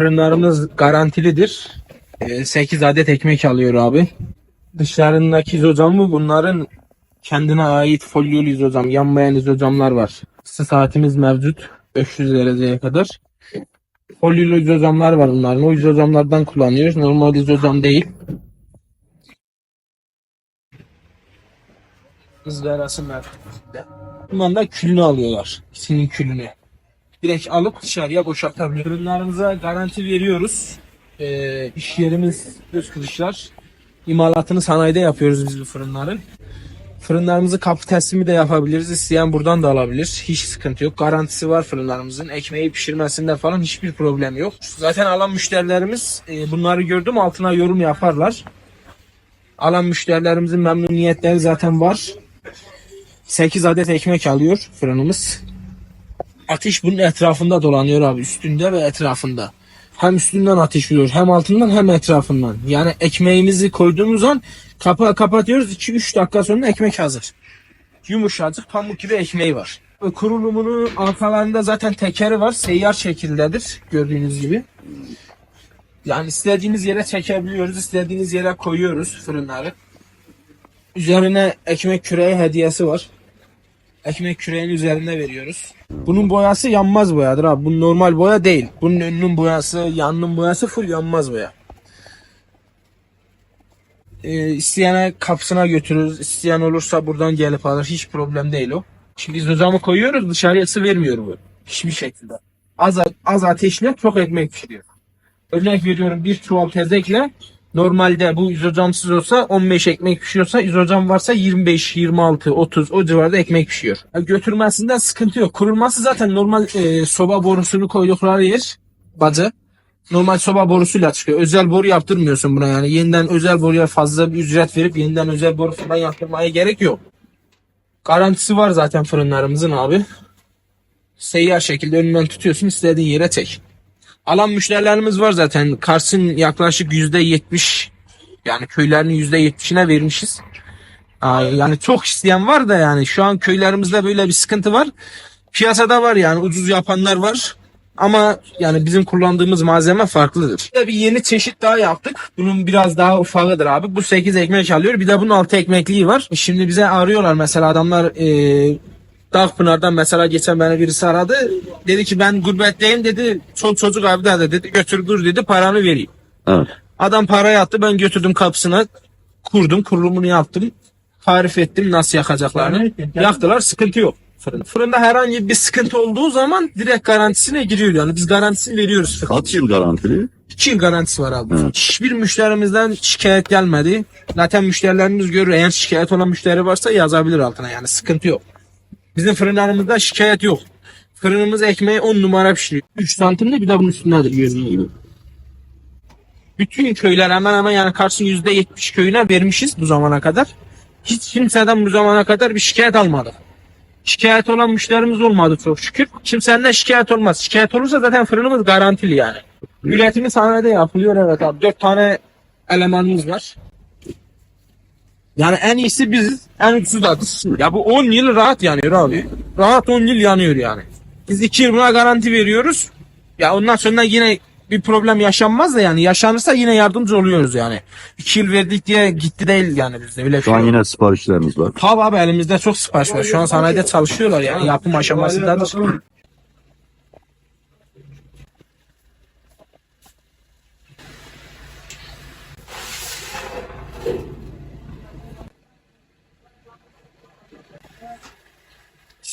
Fırınlarımız garantilidir. 8 adet ekmek alıyor abi. Dışlarındaki izocamı bunların kendine ait folyolu izocam, yanmayan izocamlar var. Isı saatimiz mevcut. 500 dereceye kadar. Folyolu izocamlar var bunların. O izocamlardan kullanıyoruz. Normal izocam değil. ızgarası mevcut. Bundan da külünü alıyorlar. İkisinin külünü. Direkt alıp dışarıya boşaltabiliyor. Ürünlerimize garanti veriyoruz. Ee, iş yerimiz düz kılıçlar. İmalatını sanayide yapıyoruz biz bu fırınların. Fırınlarımızı kapı teslimi de yapabiliriz. İsteyen buradan da alabilir. Hiç sıkıntı yok. Garantisi var fırınlarımızın. Ekmeği pişirmesinde falan hiçbir problem yok. Zaten alan müşterilerimiz e, bunları gördüm altına yorum yaparlar. Alan müşterilerimizin memnuniyetleri zaten var. 8 adet ekmek alıyor fırınımız. Ateş bunun etrafında dolanıyor abi. Üstünde ve etrafında. Hem üstünden ateş vuruyor hem altından hem etrafından. Yani ekmeğimizi koyduğumuz an kapağı kapatıyoruz. 2-3 dakika sonra ekmek hazır. Yumuşacık pamuk gibi ekmeği var. Ve Kurulumunu arkalarında zaten tekeri var. Seyyar şekildedir gördüğünüz gibi. Yani istediğiniz yere çekebiliyoruz. istediğiniz yere koyuyoruz fırınları. Üzerine ekmek küreği hediyesi var. Ekmek küreğinin üzerine veriyoruz. Bunun boyası yanmaz boyadır abi. Bu normal boya değil. Bunun önünün boyası, yanının boyası full yanmaz boya. Ee, isteyene kapısına götürürüz. İsteyen olursa buradan gelip alır. Hiç problem değil o. Şimdi biz hocamı koyuyoruz dışarıya ısı vermiyor bu. Hiçbir şekilde. Az, az ateşle çok ekmek pişiriyor. Örnek veriyorum bir çuval tezekle normalde bu izocamsız olsa 15 ekmek pişiyorsa izocam varsa 25, 26, 30 o civarda ekmek pişiyor. Götürmesinden sıkıntı yok. Kurulması zaten normal e, soba borusunu koydukları yer bacı. Normal soba borusuyla çıkıyor. Özel boru yaptırmıyorsun buna yani. Yeniden özel boruya fazla bir ücret verip yeniden özel boru falan yaptırmaya gerek yok. Garantisi var zaten fırınlarımızın abi. Seyyar şekilde önünden tutuyorsun istediğin yere çek. Alan müşterilerimiz var zaten. Kars'ın yaklaşık yüzde yetmiş yani köylerin yüzde yetmişine vermişiz. Yani çok isteyen var da yani şu an köylerimizde böyle bir sıkıntı var. Piyasada var yani ucuz yapanlar var. Ama yani bizim kullandığımız malzeme farklıdır. Bir de bir yeni çeşit daha yaptık. Bunun biraz daha ufağıdır abi. Bu 8 ekmek alıyor. Bir de bunun 6 ekmekliği var. Şimdi bize arıyorlar mesela adamlar eee Dağpınar'dan mesela geçen beni birisi aradı. Dedi ki ben gurbetteyim dedi. Çok çocuk evde dedi. Götür dur dedi paranı vereyim. Evet. Adam parayı attı ben götürdüm kapısına. Kurdum kurulumunu yaptım. Tarif ettim nasıl yakacaklarını. Yaktılar sıkıntı yok. Fırın. Fırında herhangi bir sıkıntı olduğu zaman direkt garantisine giriyor yani biz garantisini veriyoruz. Kaç yıl garantili? 2 yıl garantisi var abi. Evet. Hiçbir müşterimizden şikayet gelmedi. Zaten müşterilerimiz görür. Eğer şikayet olan müşteri varsa yazabilir altına yani sıkıntı yok. Bizim fırınlarımızda şikayet yok. Fırınımız ekmeği 10 numara pişiriyor. 3 santimde bir de bunun üstündedir gördüğünüz gibi. Bütün köyler hemen hemen yani Kars'ın %70 köyüne vermişiz bu zamana kadar. Hiç kimseden bu zamana kadar bir şikayet almadık. Şikayet olan müşterimiz olmadı çok şükür. Kimsenin şikayet olmaz. Şikayet olursa zaten fırınımız garantili yani. Üretimi sanayide yapılıyor evet abi. 4 tane elemanımız var. Yani en iyisi biziz, en ucuzu da. Ya bu 10 yıl rahat yanıyor abi. Rahat 10 yıl yanıyor yani. Biz 2 yıl buna garanti veriyoruz. Ya ondan sonra yine bir problem yaşanmaz da yani yaşanırsa yine yardımcı oluyoruz yani. 2 yıl verdik diye gitti değil yani bizde bile. Şu an yine siparişleriniz var. Tabi abi elimizde çok sipariş var. Şu an sanayide çalışıyorlar yani yapım aşamasındadır.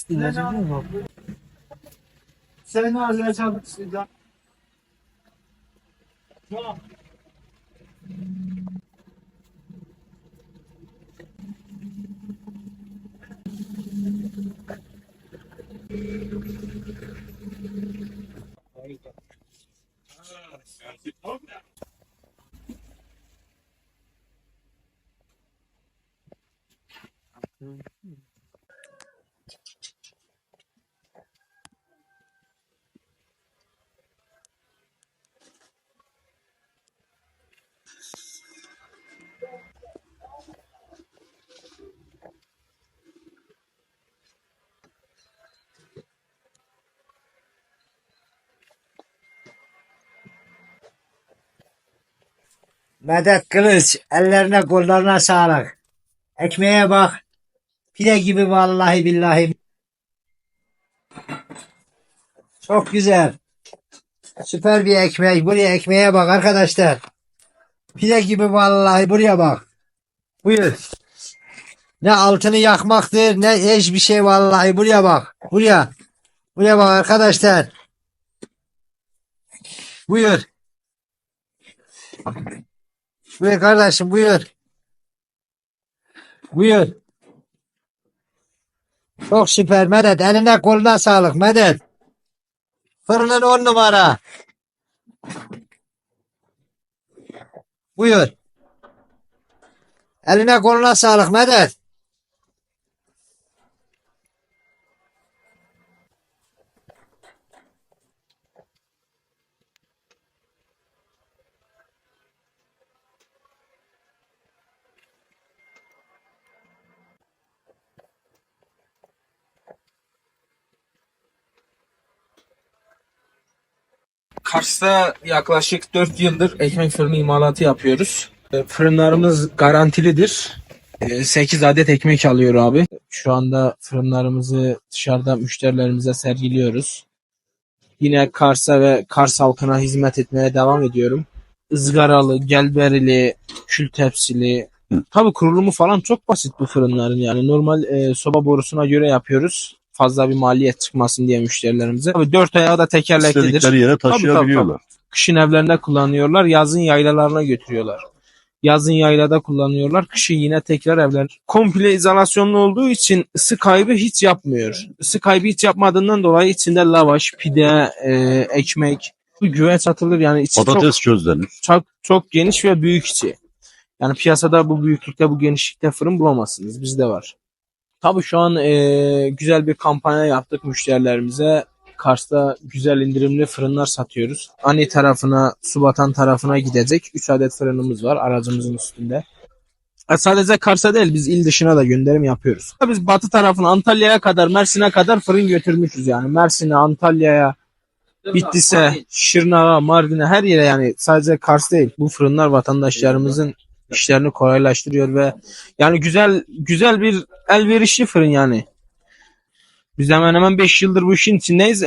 Bismillahirrahmanirrahim. Sen ağzına çaldık bismillah. Tamam. Medet Kılıç. Ellerine kollarına sağlık. Ekmeğe bak. Pide gibi vallahi billahi. Çok güzel. Süper bir ekmek. Buraya ekmeğe bak arkadaşlar. Pide gibi vallahi buraya bak. Buyur. Ne altını yakmaktır ne hiçbir şey vallahi buraya bak. Buraya. Buraya bak arkadaşlar. Buyur. Buyur kardeşim buyur. Buyur. Çok süper Medet. Eline koluna sağlık Medet. Fırının on numara. Buyur. Eline koluna sağlık Medet. Kars'ta yaklaşık 4 yıldır ekmek fırını imalatı yapıyoruz. E, Fırınlarımız garantilidir. 8 adet ekmek alıyor abi. Şu anda fırınlarımızı dışarıda müşterilerimize sergiliyoruz. Yine Kars'a ve Kars halkına hizmet etmeye devam ediyorum. Izgaralı, gelberili, kül tepsili. Hı. Tabii kurulumu falan çok basit bu fırınların yani. Normal e, soba borusuna göre yapıyoruz. Fazla bir maliyet çıkmasın diye müşterilerimize. Tabii dört ayağı da tekerleklidir. İstedikleri yere taşıyabiliyorlar. Kışın evlerinde kullanıyorlar, yazın yaylalarına götürüyorlar. Yazın yaylada kullanıyorlar, kışın yine tekrar evler. Komple izolasyonlu olduğu için ısı kaybı hiç yapmıyor. Isı kaybı hiç yapmadığından dolayı içinde lavaş, pide, e, ekmek, güveç atılır yani içi çok, Patates közlenir. çok, çok geniş ve büyük içi. Yani piyasada bu büyüklükte, bu genişlikte fırın bulamazsınız. Bizde var. Tabii şu an e, güzel bir kampanya yaptık müşterilerimize. Kars'ta güzel indirimli fırınlar satıyoruz. Ani tarafına, Subatan tarafına gidecek 3 adet fırınımız var aracımızın üstünde. E, sadece Kars'a değil biz il dışına da gönderim yapıyoruz. Biz batı tarafına Antalya'ya kadar Mersin'e kadar fırın götürmüşüz yani. Mersin'e, Antalya'ya, Bitlis'e, Şırnak'a, Mardin'e her yere yani sadece Kars değil. Bu fırınlar vatandaşlarımızın işlerini kolaylaştırıyor ve yani güzel güzel bir elverişli fırın yani. Biz hemen hemen 5 yıldır bu işin içindeyiz.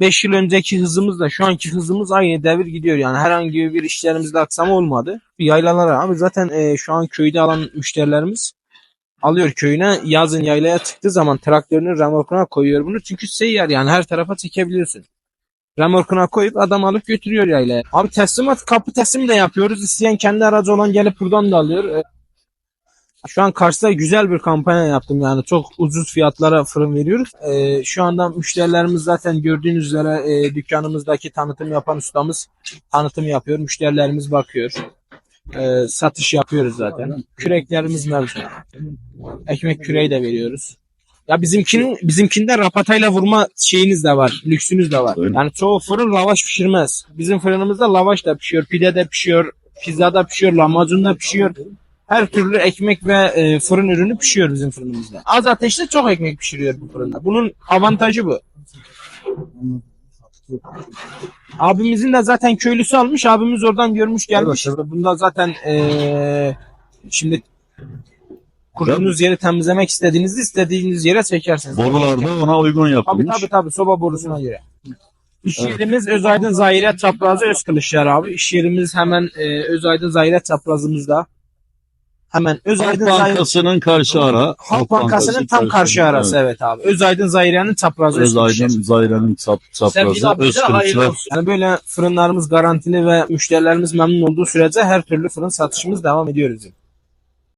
5 yıl önceki hızımızla şu anki hızımız aynı devir gidiyor yani. Herhangi bir işlerimizde aksama olmadı. Yaylalara abi zaten e, şu an köyde alan müşterilerimiz alıyor köyüne. Yazın yaylaya çıktığı zaman traktörünün remorkuna koyuyor bunu. Çünkü seyyar yani her tarafa çekebiliyorsun. Remorkuna koyup adam alıp götürüyor yaylaya. Abi teslimat kapı teslim de yapıyoruz. İsteyen kendi aracı olan gelip buradan da alıyor. E, Şu an Kars'ta güzel bir kampanya yaptım yani çok ucuz fiyatlara fırın veriyoruz. Ee, şu anda müşterilerimiz zaten gördüğünüz üzere e, dükkanımızdaki tanıtım yapan ustamız tanıtım yapıyor. Müşterilerimiz bakıyor. Ee, satış yapıyoruz zaten. Küreklerimiz mevcut. Ekmek küreği de veriyoruz. Ya bizimkinin bizimkinde rapatayla vurma şeyiniz de var, lüksünüz de var. Öyle. Yani çoğu fırın lavaş pişirmez. Bizim fırınımızda lavaş da pişiyor, pide de pişiyor, pizza da pişiyor, lahmacun da pişiyor. Her türlü ekmek ve e, fırın ürünü pişiyor bizim fırınımızda. Az ateşte çok ekmek pişiriyor bu fırında. Bunun avantajı bu. Abimizin de zaten köylüsü almış. Abimiz oradan görmüş gelmiş. Bunda zaten e, şimdi kurduğunuz yeri temizlemek istediğinizde istediğiniz yere çekersiniz. Borularda ona uygun Tabii yapılmış. tabii tabii soba borusuna göre. İş yerimiz Özaydın Zahire Çaprazı Özkılıçlar abi. İş yerimiz hemen e, Özaydın Zahire Çaprazımızda. Hemen Halk Özaydın Zahire Bankası'nın karşı ara. Halk Bankası'nın tam karşı arası evet abi. Özaydın Zahire'nin çaprazı Özkılıçlar. Özaydın çap, çaprazı. Özkılıçlar. Yani böyle fırınlarımız garantili ve müşterilerimiz memnun olduğu sürece her türlü fırın satışımız devam ediyor bizim.